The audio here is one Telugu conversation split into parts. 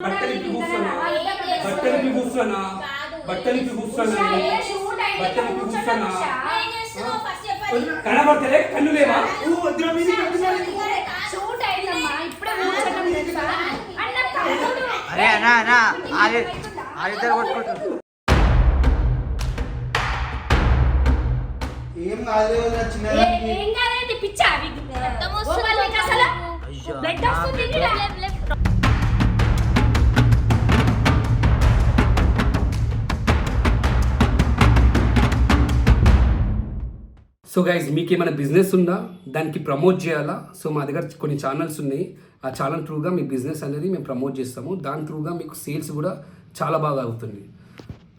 బట్టలకి కూర్చున్నా బట్టలకి కూర్చున్నా బట్టలకి కూర్చున్నా బట్టలకి కూర్చున్నా కనబడతలే కన్ను లేవా? అరే అన్నా అన్నా వాళ్ళిద్దరు కొట్టుకుంటారు ఏం కాదు చిన్న పిచ్చా అసలు సో గైజ్ మీకు ఏమైనా బిజినెస్ ఉందా? దానికి ప్రమోట్ చేయాలా? సో మా దగ్గర కొన్ని ఛానల్స్ ఉన్నాయి. ఆ ఛానల్ త్రూగా మీ బిజినెస్ అనేది మేము ప్రమోట్ చేస్తాము. దాని త్రూగా మీకు సేల్స్ కూడా చాలా బాగా అవుతుంది.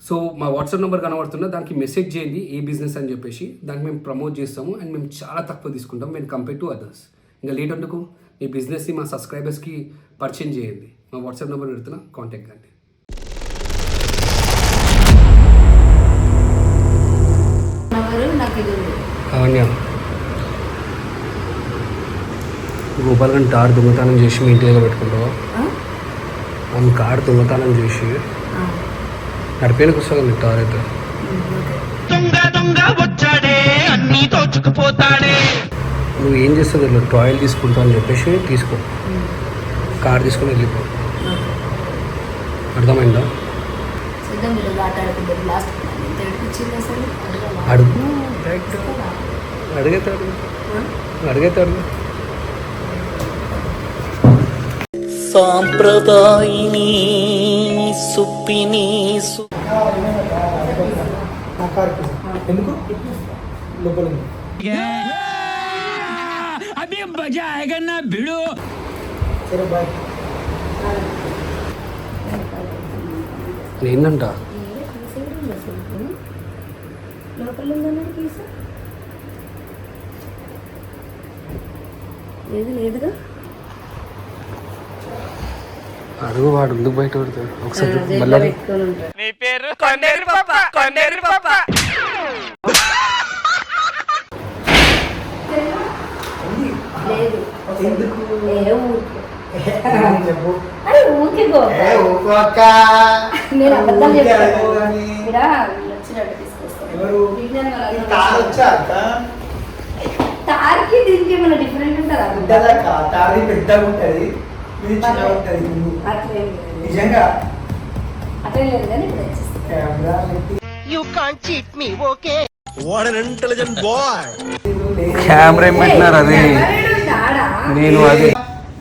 సో మా వాట్సాప్ నెంబర్ కనబడుతున్నా దానికి మెసేజ్ చేయండి ఏ బిజినెస్ అని చెప్పేసి. దానికి మేము ప్రమోట్ చేస్తాము అండ్ మేము చాలా తక్కువ తీసుకుంటాం మేము కంపేర్ టు అదర్స్ ఇంకా లేట్ అందుకు మీ బిజినెస్ని మా సబ్స్క్రైబర్స్కి పరిచయం చేయండి. మా వాట్సాప్ నెంబర్ పెడుతున్నా కాంటాక్ట్ కండి. నాకు అవన్య గోపాల్ గంట టార్ దొంగతనం చేసి మీ ఇంటి దగ్గర పెట్టుకుంటావా? ఆమె కార్ దొంగతనం చేసి ఆ. నడిపేలకు వస్తుంది టార్ అయితే? దొంగ దొంగ వచ్చాడే అన్ని దోచుకుపోతాడే. నువ్వు ఏం చేస్తావు ఇట్లా టాయిల్ తీసుకుంటావు అని చెప్పేసి తీసుకో. కార్ తీసుకొని వెళ్ళిపో. అర్థమైందా? అడుగు. డైరెక్ట్ అడిగితే అడుగు అడిగితే అడుగు సాంప్రదాయిని సుప్పిని సు నా కారుకి. ఎందుకు లోపల ఉంది. సరే బాయ్ ఏందంట ఏదో తీసేయడం ఉంది అసలు. ఉం? లోపల ఉందన్నాడు తీసా లేదు లేదుగా? అడుగు వాడు ఎందుకు బయట పడతాడు? ఒకసారి మళ్ళీ. నీ పేరు కొండేరు పాప కొండేరు పాప ఊరికే. ఎవరు? విజ్ఞాన్ వాళ్ళ ఈ అన్న తారు వచ్చాడు. వచ్చా అక్క తార్కి దీనికి ఏమైనా డిఫరెంట్ ఉంటుందా? పెద్దగా ఉంటది ఇది చిన్నగా ఉంటది. నిజంగా? అట్లేం లేదు కానీ ఇప్పుడు camera you can't cheat me okay camera ఏం పెట్టినారు అది. ఎవరు తాడా? నేను అది.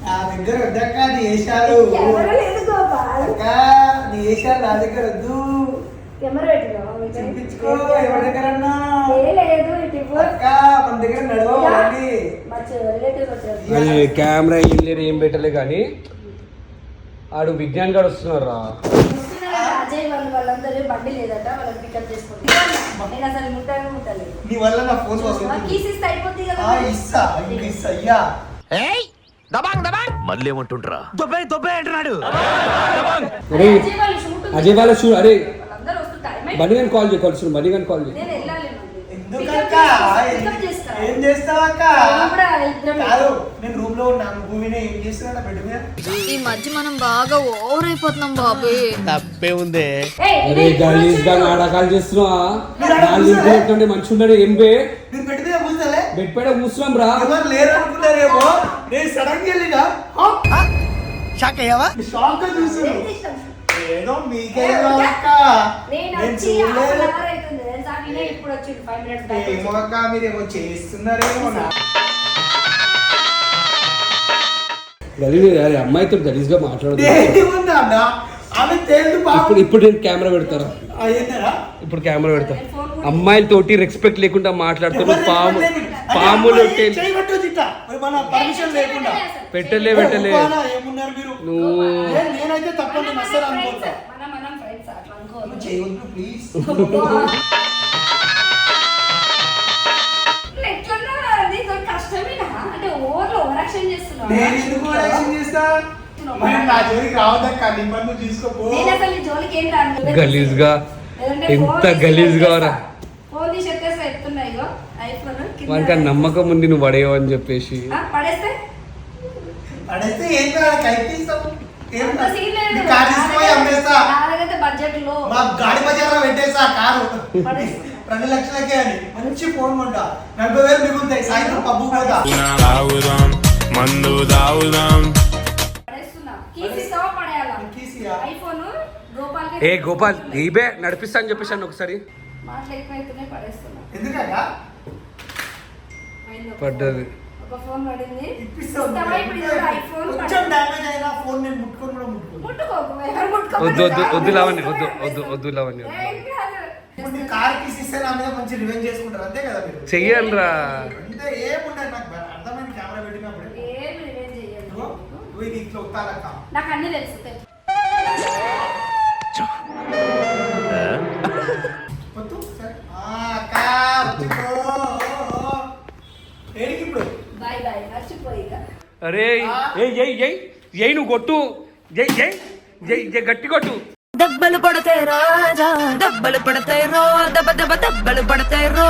నా దగ్గర వద్దక్క నీ వేషాలు. కెమెరా అక్క నీ వేషాలు నా దగ్గర వద్దు. కెమెరా పెట్టినావా? ఎవరి దగ్గరన్నా లేదు మన దగ్గర నడవండి కెమెరా ఏం లేదు ఏం పెట్టలే కానీ ఆడు విజ్ఞాన్ గారు వస్తున్నారా నీ వల్ల నా ఫోన్ మళ్ళీ. అజయ్ వాళ్ళ షూ అరే గారిని కాల్ చేయి కలిసి బన్నీ గారిని కాల్ చేయి. నేను వెళ్ళాలి ఎందుకక్క? పికప్ చేస్తా ఏం చేస్తావక్క నేను కూడా ఇద్దరం కాదు నేను రూమ్లో ఉన్నాను భూమిని ఏం చేస్తున్నా బెడ్ మీద? ఈ మధ్య మనం బాగా ఓవర్ అయిపోతున్నాం బాబు. తప్పే ఉందే. ఏయ్, అరే గలీజ్గా నాటకాలు చేస్తున్నావా నాలుగు ఇంట్లో ఉంటుండే మంచి ఉండడు ఏం బే? నేను బెడ్ మీద కూర్చోలే. బెడ్ పైన కూర్చున్నాం రా. ఎవరు లేరు అనుకున్నారేమో? నేను సడన్గా వెళ్ళినా? షాక్ అయ్యావా? షాక్గా చూస్తున్నాను ఏదో మీకే ఏమో అక్క మీరేమో చేస్తున్నారేమో అరే అమ్మాయితో గలీజ్గా మాట్లాడదు ఇప్పుడు పాపం ఇప్పుడు నేను కెమెరా పెడతారా? ఇప్పుడు కెమెరా పెడతా. అమ్మాయిలతోటి రెస్పెక్ట్ లేకుండా మాట్లాడుతున్నావు పాము. పాములు మన పర్మిషన్ లేకుండా. పెట్టలే పెట్టలే. ఒప్పుకోవాలా? ఏమున్నారు మీరు? నువ్వు నేను- నేనైతే తప్పని అనుకుంటా. చేయవద్దు ప్లీజ్ నేను ఎందుకు చేస్తా? నా జోలికి రావద్దక్క నీ పని నువ్వు తీసుకోపో నేను అసలు నీ జోలికి ఏం రాను? గలీజ్గా లేదంటే ఎంత ఫోన్ తీసి గలీజ్గా రా. ఫోన్ తీసి ఎత్తేస్తే ఇగో. వానికి ఆ నమ్మకం ఉంది నువ్వు పడేయవు అని చెప్పేసి. ఆ, పడేస్తే? పడేస్తే ఏం కాదు ఏం గాడి బజార్లో పెట్టేసా కారు. రెండు లక్షలకే అని. మంచి ఫోన్ కొంటా. నలభై వేలు మిగులుతాయి. సాయంత్రం పబ్బు పోతా మందు గోపాల్ ఏ గోపాల్ నీబే నడిపిస్తా అని చెప్పేసి ఒకసారి. ఎందుకగా పడ్డది. ఒక ఫోన్ పడింది. కొంచెం డ్యామేజ్ అయినా ఫోన్ నేను ముట్టుకొని కూడా. వద్దు వద్దు వద్దు లావణ్య వద్దు వద్దు వద్దు లావణ్య. ఇప్పుడు కార్ కీస్ ఇస్తే నా మీద మంచి రివెంజ్ చేసుకుంటారు. అంతే కదా మీరు? ఏముండదు నాకు అర్థమైన కెమెరా పెట్టినప్పుడు. ఏం రివెంజ్ చెయ్యను. ఇదిగో, నువ్వు ఇది ఇట్లా ఉత్తాలక్క నాకు అన్ని తెలుసు సరే. ఆ, వచ్చిపో. ఏడికి ఇప్పుడు బాయ్ బాయ్ మర్చిపోయి ఇక. అరే ఏయ్ ఏయ్ ఏయ్ ఏయ్ నువ్వు కొట్టు. ఏయ్ ఏయ్ ఏయ్ ఏయ్ గట్టి కొట్టు. దెబ్బలు పడతాయి రాజా దెబ్బలు పడతాయి రో దెబ్బ దెబ్బ దెబ్బలు పడతాయి రో.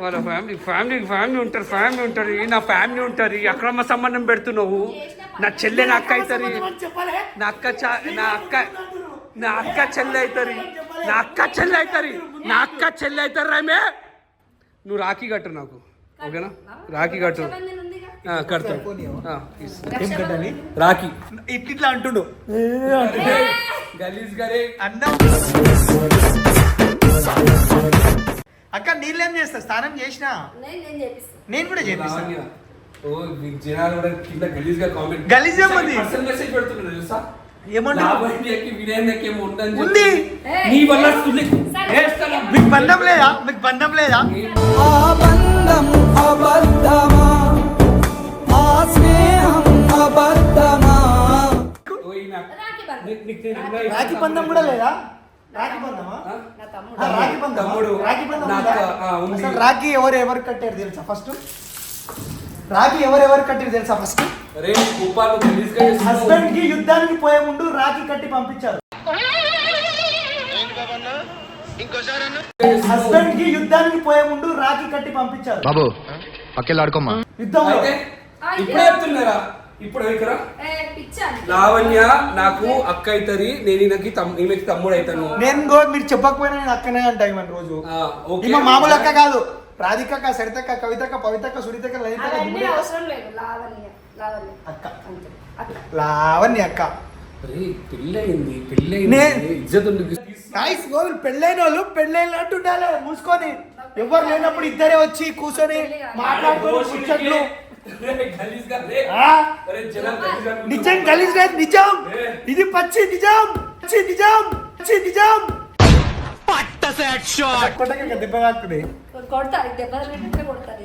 వాళ్ళ ఫ్యామిలీ ఫ్యామిలీ ఫ్యామిలీ ఉంటారు ఫ్యామిలీ ఉంటారు. నా ఫ్యామిలీ ఉంటారు. అక్రమ సంబంధం పెడుతున్నావు. నా చెల్లె నా అక్క అవుతుంది. నా అక్క నా అక్క నా అక్క చెల్లె అవుతుంది. నా అక్క చెల్లె అవుతుంది. నా అక్క చెల్లె అవుతారు రామే నువ్వు రాఖీ కట్టు నాకు. ఓకేనా? రాఖీ కట్టు. ఏం కట్టాలి? రాఖీ. ఇట్లా అంటుండు. గలీజ్ గరే అన్నం. అక్క నీళ్ళేం చేస్తా? స్నానం చేసినా? నేను నేను చేపిస్తాను నేను కూడా చేపిస్తా. లావణ్య. ఓ ఈ జనాలు కూడా కింద గలీజ్గా కామెంట్ ఏముంది? మెసేజ్ పెడుతున్నారు ఉంది. నీ వల్ల. మీకు బంధం లేదా? మీకు బంధం లేదా? బంధం. రాఖీ బంధం కూడా లేదా? రాఖీ ఆ, రాఖీ బంధం తమ్ముడు. రాఖీ. అసలు రాఖీ ఎవరు ఎవరు కట్టారు తెలుసా ఫస్ట్? రాఖీ ఎవరు ఎవరు కట్టారు తెలుసా ఫస్ట్. హస్బెండ్కి యుద్ధానికి పోయే ముందు రాఖీ కట్టి పంపించారు. హస్బెండ్కి యుద్ధానికి పోయే ముందు రాఖీ కట్టి పంపించారు. బాబు ఆ, ఇప్పుడే చెప్తున్నారా? ఇప్పుడు పిచ్చాను లావణ్య నాకు అక్క అవుతుంది నేను ఈయనకి తమ్- ఈమెకి తమ్ముడు అవుతాను. నేను గో- మీరు చెప్పకపోయినా నేను అక్కనే అంటా మన రోజు. ఆ, ఓకే. ఈమె మామూలు అక్క కాదు. రాధికక్క సరితక్క కవితక్క పవితక్క లలితక్క లేదు. లావణ్య లావణ్య. అక్క. అంతే. అక్క. లావణ్య అక్క. అరే పెళ్ళయింది పెళ్ళయింది. నే- ఇజ్జత్ ఉంది గాయస్ గోవులు పెళ్ళైన వాళ్ళు పెళ్ళైనట్టు ఉండాలి మూసుకొని. ఎవరు లేనప్పుడు ఇద్దరే వచ్చి కూర్చొని మాట్లాడుకొని ముచ్చట్లు గలీజ్గా నిజం గలీజ్ నిజం. ఇది పచ్చి నిజం పచ్చి నిజం పచ్చి నిజం.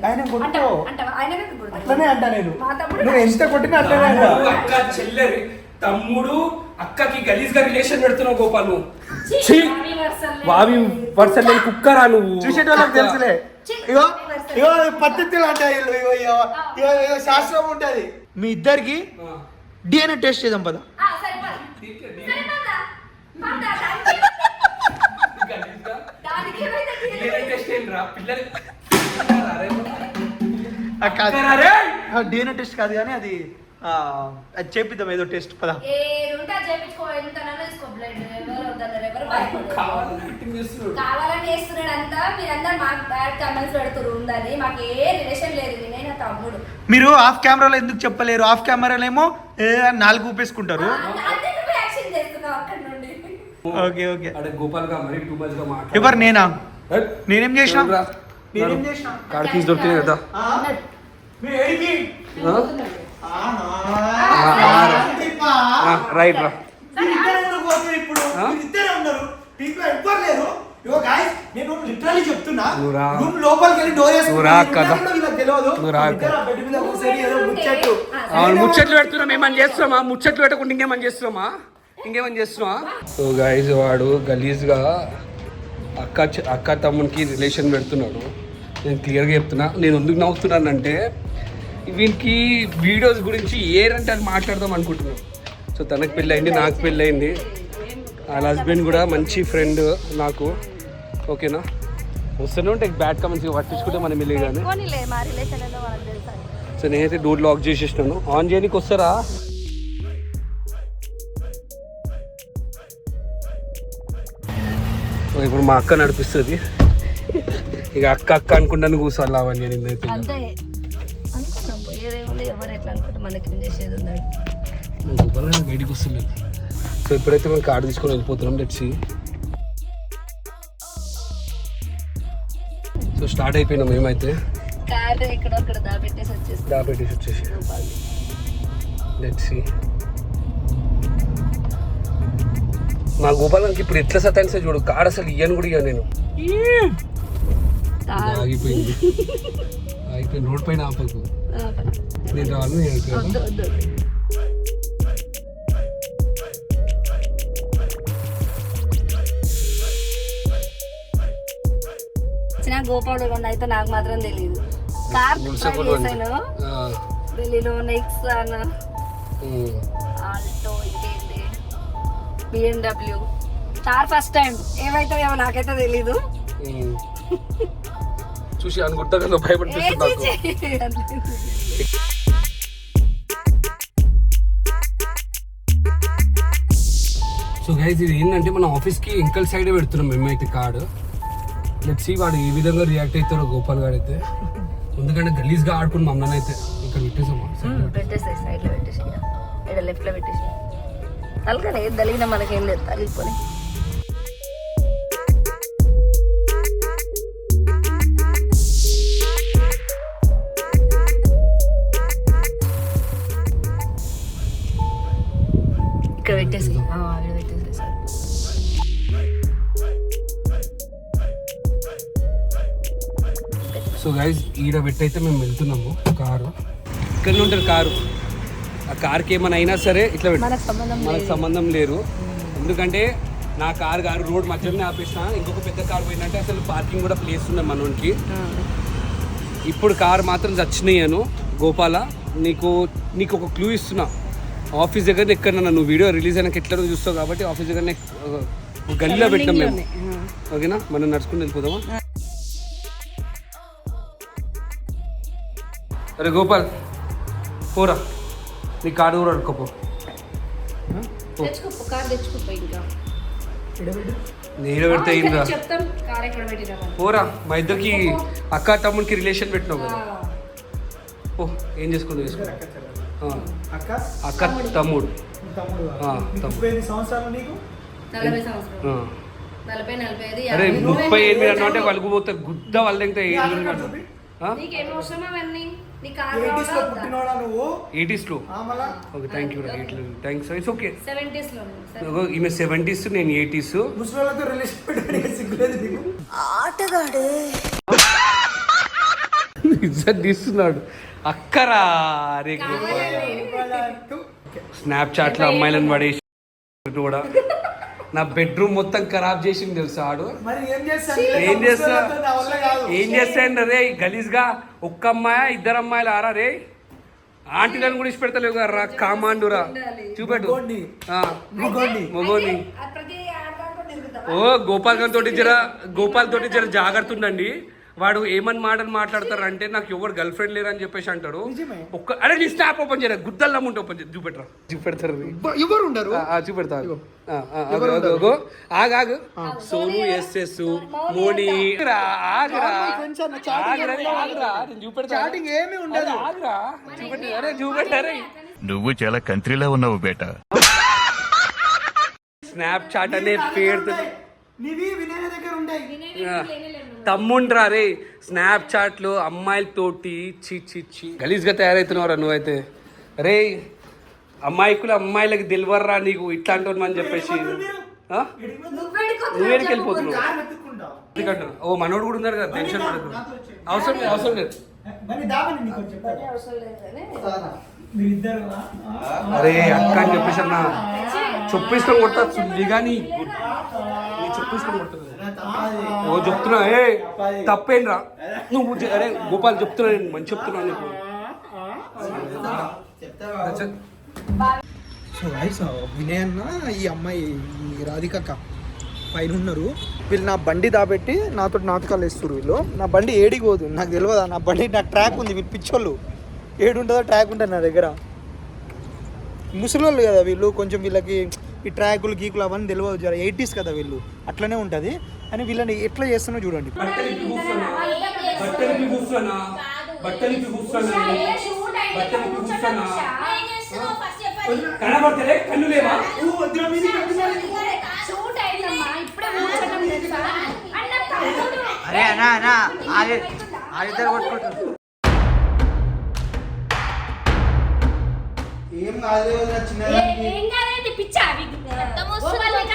ఆయన అట్లనే అంటా నేను. మా తమ్ముడు నువ్వు ఎంత కొట్టినా అట్లనే అంటా. తమ్ముడు, అక్క చెల్లె తమ్ముడు అక్కకి గలీజ్గా రిలేషన్ పెడుతున్నావు గోపాల్ నువ్వు! వావి వరుసలు కుక్కరా నువ్వు. చూసేటోళ్ళకి తెలుసులే. ఇగో. ఇగో పద్ధతులు అంటాయి వీళ్ళు. ఇగో ఇగో ఇగో ఇగో శాస్త్రం ఉంటది. మీ ఇద్దరికి. డిఎన్ఏ టెస్ట్ చేద్దాం పద. డిఎన్ఏ టెస్ట్ కాదు కానీ అది అది చేపిద్దాం ఏదో టెస్ట్ పద. కావాలని చేస్తున్నాడు అంతా మీరందరూ మాకు బ్యాడ్ కామెంట్స్ ఉందని. మాకు ఏ రిలేషన్ లేదు నేనే తమ్ముడు. మీరు ఆఫ్ కెమెరాలో ఎందుకు చెప్పలేరు? ఆఫ్ కెమెరాలో ఏమో ఏ నాలుగు ఊపేసుకుంటారు. Okay okay. అడే గోపాల్గా మరీ టూ మచ్గా మాట్లాడు. ఎవరు నేనా. నేనేం చేసినా? నేనేం చేసినా? దొరికినాయి కదా. రైట్ రా. ఇప్పుడు? ఉన్నారు. టీంలో ఎవ్వరు లేరు. గాయ్స్ నేను లిటరల్లీ చెప్తున్నా. రూమ్ లోపలికి వెళ్ళి డోర్ ముచ్చట్లు. అవును ముచ్చట్లు పెడుతున్నాం. ఏమని చేస్తున్నామా? ముచ్చట్లు పెట్టకుండా ఇంకేమని చేస్తున్నామా? ఇంకేమని చేస్తున్నావా సో గైజ్ వాడు గలీజ్గా అక్క అక్క తమ్మునికి రిలేషన్ పెడుతున్నాడు. నేను క్లియర్గా చెప్తున్నా. నేను ఎందుకు నవ్వుతున్నానంటే వీనికి వీడియోస్ గురించి ఏరంటే అది మాట్లాడదాం అనుకుంటున్నాం. సో తనకు పెళ్ళయింది నాకు పెళ్ళయింది. వాళ్ళ హస్బెండ్ కూడా మంచి ఫ్రెండ్ నాకు. ఓకేనా? వస్తూనే ఉంటే బ్యాడ్ కామెంట్స్ పట్టించుకుంటే మనం వెళ్ళి కానీ. సో నేనైతే డోర్ లాక్ చేసేసినాను. ఆన్ చేయడానికి వస్తారా? ఇప్పుడు మా అక్క నడిపిస్తుంది. ఇక అక్క అక్క అనుకుంటాను కూర్చోాలి అవన్నీ నేనైతే పోయేదేముంది ఎవరు ఎట్లా అనుకుంటే మనకి ఏం చేసేది ఉన్నాడు గోపాల్ బయటికి వస్తలేదు సో ఇప్పుడైతే మనం కార్డు తీసుకొని వెళ్ళిపోతున్నాం లెట్స్ సో స్టార్ట్ అయిపోయినాం మేమైతే. కార్ అక్కడ దాపెట్టేసి వచ్చేసి. లెట్స్ మా గోపాలకి ఇప్పుడు ఎట్లా సతాయిస్తే చూడు. కాడ అసలు ఇయ్యను కూడా ఇయ్యను నేను. ఆగిపోయింది. ఆగిపోయింది. రోడ్ పైన ఆపకు. నేను రాను నేను గోపాలు కొండ అయితే నాకు మాత్రం తెలియదు కార్. చేశాను ఢిల్లీలో నెక్సాన్ ఉమ్. ఆల్టో ఇంకేంటి బిఎండబ్ల్యూ కార్ ఫస్ట్ టైం. ఏమైతే ఏమో నాకైతే తెలీదు. చూసి అనుకుంటా నువ్వు గైజ్ ఇది ఏంటంటే మన ఆఫీస్కి ఇంకల్ సైడే పెడుతున్నాం మేమైతే కార్డు లెట్స్ సీ వాడు ఏ విధంగా రియాక్ట్ అవుతారో గోపాల్ గారు అయితే ఎందుకంటే గలీజ్గా ఆడుకుని మమ్మల్ని అయితే. ఇక్కడ పెట్టేసాము? పెట్టేసాయి సైడ్లో పెట్టేసి ఇక్కడ లెఫ్ట్లో పెట్టేసి తలకనే తలిగిన మనకేం లేదు తగిలిపోయి సో గైజ్ ఈడ పెట్టయితే మేము వెళ్తున్నాము కారు. ఇక్కడ ఉంటుంది కారు. ఆ కార్కి ఏమైనా అయినా సరే ఇట్లా మనకు సంబంధం లేరు ఎందుకంటే నా కార్ కారు రోడ్ మధ్యలోనే ఆపేసిన ఇంకొక పెద్ద కార్ పోయిందంటే అసలు పార్కింగ్ కూడా ప్లేస్ ఉంది మనోనికి ఇప్పుడు కార్ మాత్రం చచ్చినాయను గోపాల నీకు నీకు ఒక క్లూ ఇస్తున్నా. ఆఫీస్ దగ్గర ఎక్కడన్నా నువ్వు వీడియో రిలీజ్ అయినాక ఎట్లా చూస్తావు కాబట్టి ఆఫీస్ దగ్గరనే గల్లీలో పెట్టాం మేము. ఓకేనా? మనం నడుచుకుని వెళ్ళిపోదామా? అరే గోపాల్ పోరా. నీ కార్డు కూడా అడుకోపో పెడితే అయిందా పోరా మా ఇద్దరికి అక్క తమ్ముడికి రిలేషన్ పెట్టినావు కదా. ఓ ఏం చేసుకుంటూ చేసుకో ఆ, అక్క? అక్క తమ్ముడు. అరే. ముప్పై ఎనిమిది అంటే వలుగుపోతే గుద్ద వాళ్ళంతా నీ Aadhaar ఎయిటీస్లో okay thank you thanks. It's okay సెవెంటీస్లో ఈమె సెవెంటీస్ నేను ఎయిటీస్. ఇజ్జత్ తీస్తున్నాడు. అక్కరా రే స్నాప్ చాట్లో అమ్మాయిలను పడేసి కూడా. నా బెడ్రూమ్ మొత్తం ఖరాబ్ చేసింది తెలుసా ఆడు? మరి ఏం చేస్తా? నా వల్ల కాదు. ఏం చేస్తాయండి? రే గలీజ్గా ఒక్క అమ్మాయి ఇద్దరు అమ్మాయిలు? ఆరా రే ఆంటీలను కూడా ఇచ్చి పెడతలేవు కదా రా కామాండురా. చూపెట్టు. మగోని ఓ గోపాల్ గారి తోటి జర గోపాల్ తోటి జర జాగ్రత్త ఉండండి. వాడు ఏమని మాటలు మాట్లాడతారు అంటే నాకు ఎవరు గర్ల్ ఫ్రెండ్ లేరు అని చెప్పేసి అంటాడు. ఒక్క అరే నీ స్నాప్ ఓపెన్ చేయరా? గుద్దల్లా ఉంటే ఓపెన్ చేయి. చూపెట్టరా. చూపెడతారు. ఎవరు ఉండరు? ఆ, ఆ, చూపెడతా ఆగు. ఆ, ఆ, ఆగు, ఆగు, ఆగు. ఆగు, ఆగు. సోను ఎస్ ఎస్ మోని ఆగురా. చాటింగ్ ఏమీ ఉండదు. చూపెట్టారే నువ్వు చాలా కంట్రీలో ఉన్నావు బేటా. స్నాప్ చాట్ అనే పేరుతో ఉంటాయి తమ్ముండ్రా రే. స్నాప్ చాట్లు అమ్మాయిలతోటి చి చి చి గలీజ్గా తయారవుతున్నావురా నువ్వైతే. రే అమ్మాయికులు అమ్మాయిలకి తెలివర్రా నీకు ఇట్లాంటి అని చెప్పేసి? నువ్వేడికి వెళ్ళిపోతున్నావు ఎందుకంటే ఓ మనోడు కూడా ఉన్నారు కదా టెన్షన్ పడకు. అవసరం లేదు అవసరం లేదు. అరే అక్క అని చెప్పేసి అన్న. చొప్పిస్తాం చుల్లి కానీ. నీ చొప్పిస్తాం కొట్టదు. ఓ చెప్తున్నా. ఏ తప్పేంరా? నువ్వు చె- అరే గోపాల్ చెప్తున్నా నేను మంచి చెప్తున్నా నీకు. సో గైస్ వినయ్ అన్న ఈ అమ్మాయి ఈ రాధికక్క పైన ఉన్నారు. వీళ్ళు నా బండి దాబెట్టి నాతో నాటకాలు వేస్తారు వీళ్ళు. నా బండి ఏడికి పోదు నాకు తెలియదా? నా బండి నాకు ట్రాక్ ఉంది వీళ్ళు పిచ్చోళ్ళు. ఏడు ఉంటుందో ట్రాక్ ఉంటుంది నా దగ్గర? ముసలోళ్ళు కదా వీళ్ళు కొంచెం వీళ్ళకి ఈ ట్రాకులు గీకులు అవన్నీ తెలియదు జర. ఎయిటీస్ కదా వీళ్ళు అట్లనే ఉంటుంది. అని వీళ్ళని ఎట్లా చేస్తున్నా చూడండి. బట్టలకి కనబడతలే కన్ను లేవా? అరే అన్నా అన్నా వాళ్ళ వాళ్ళిద్దరు కొట్టుకుంటారు ఏం కాలేదు చిన్న ఏ- పిచ్చా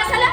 అసలు